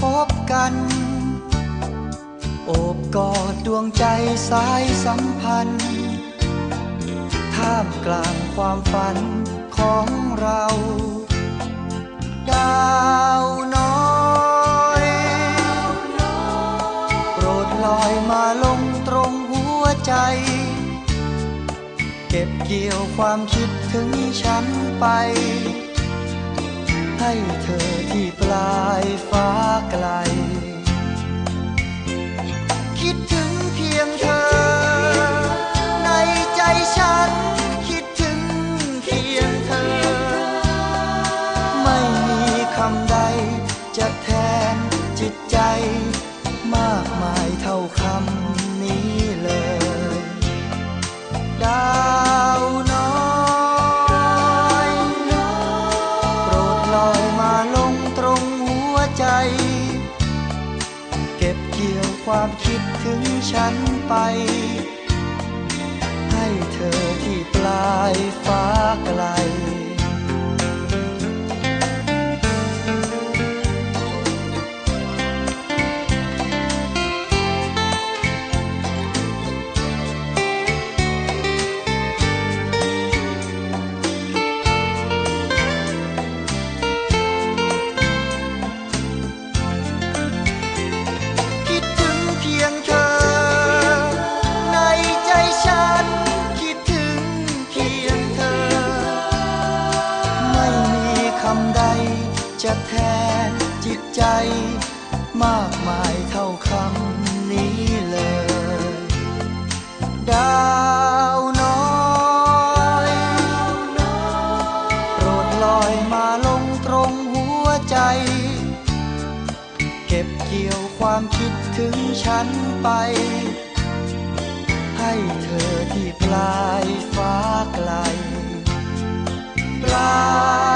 พบกัน โอบกอดดวงใจสายสัมพันธ์ ท่ามกลางความฝันของเรา ดาวน้อยโปรดลอยมาลงตรงหัวใจ เก็บเกี่ยวความคิดถึงฉันไป ให้เธอ มากมายเท่าคำนี้เลย ดาวน้อยโปรดลอยมาลงตรงหัวใจ เก็บเกี่ยวความคิดถึงฉันไป ให้เธอที่ปลายฟ้า จะแทนจิตใจ มากมายเท่าคำนี้เลย ดาวน้อยโปรดลอยมาลงตรงหัวใจ เก็บเกี่ยวความคิดถึงฉันไป ให้เธอที่ปลายฟ้าไกล ปลาย